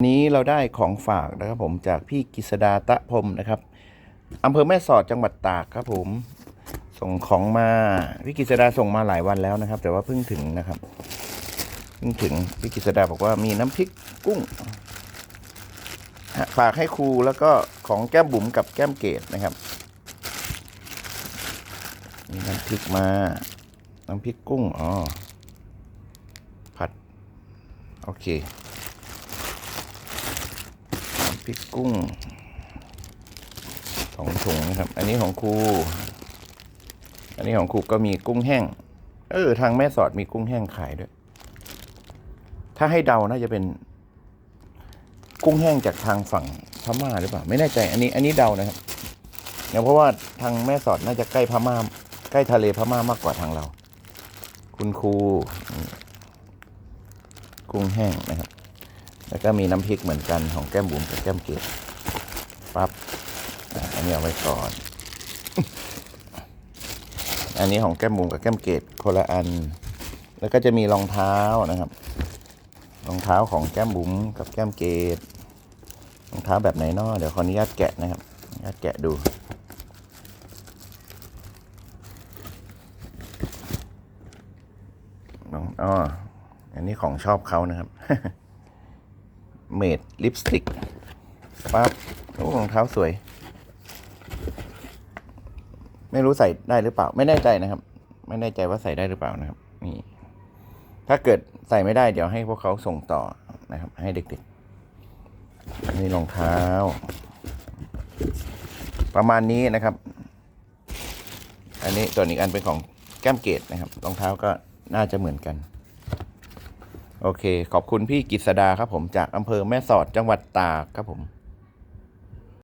นี้เราได้ของฝากนะครับผมจากพี่กิษดาตะพรมนะครับอำเภอแม่สอดจังหวัดตากครับผม ส่งของมาพี่กิษดาส่งมาหลายวันแล้วนะครับ แต่ว่าเพิ่งถึงนะครับเพิ่งถึงพี่กิษดาบอกว่ามีน้ำพริกกุ้งฝากให้ครูแล้วก็ของแก้มบุ๋มกับแก้มเกดนะครับมีน้ำพริกมา น้ำพริกกุ้งอ๋อผัด โอเค ริกกุ้งสองถุงนะครับ อันนี้ของครู อันนี้ของครูก็มีกุ้งแห้ง เออ ทางแม่สอดมีกุ้งแห้งขายด้วย ถ้าให้เดาน่าจะเป็น กุ้งแห้งจากทางฝั่งพม่าหรือเปล่า ไม่แน่ใจ อันนี้ อันนี้เดานะครับเนี่ยเพราะว่าทางแม่สอดน่าจะใกล้พม่า ใกล้ทะเลพม่ามากกว่าทางเรา คุณครู กุ้งแห้งนะครับ แล้วก็มีน้ำพริกเหมือนกันของแก้มบุ๋มกับแก้มเกดปั๊บอันนี้เอาไว้ก่อน อันนี้ของแก้มบุ๋มกับแก้มเกดคนละอัน แล้วก็จะมีรองเท้านะครับ รองเท้าของแก้มบุ๋มกับแก้มเกดรองเท้าแบบไหนนาะเดี๋ยวขออนุญาตแกะนะครับอนุญาตแกะดูรองอ๋ออันนี้ของชอบเขานะครับ เมดลิปสติกปั๊บโอ้รองเท้าสวย ไม่รู้ใส่ได้หรือเปล่า ไม่แน่ใจนะครับ ไม่แน่ใจว่าใส่ได้หรือเปล่านะครับ นี่ ถ้าเกิดใส่ไม่ได้เดี๋ยวให้พวกเขาส่งต่อนะครับ ให้เด็กๆนี่รองเท้า ประมาณนี้นะครับ อันนี้ส่วนอีกอันเป็นของแก้มเกตนะครับรองเท้าก็น่าจะเหมือนกัน โอเค ขอบคุณพี่กิษดาครับผมจากอำเภอแม่สอดจังหวัดตากครับผม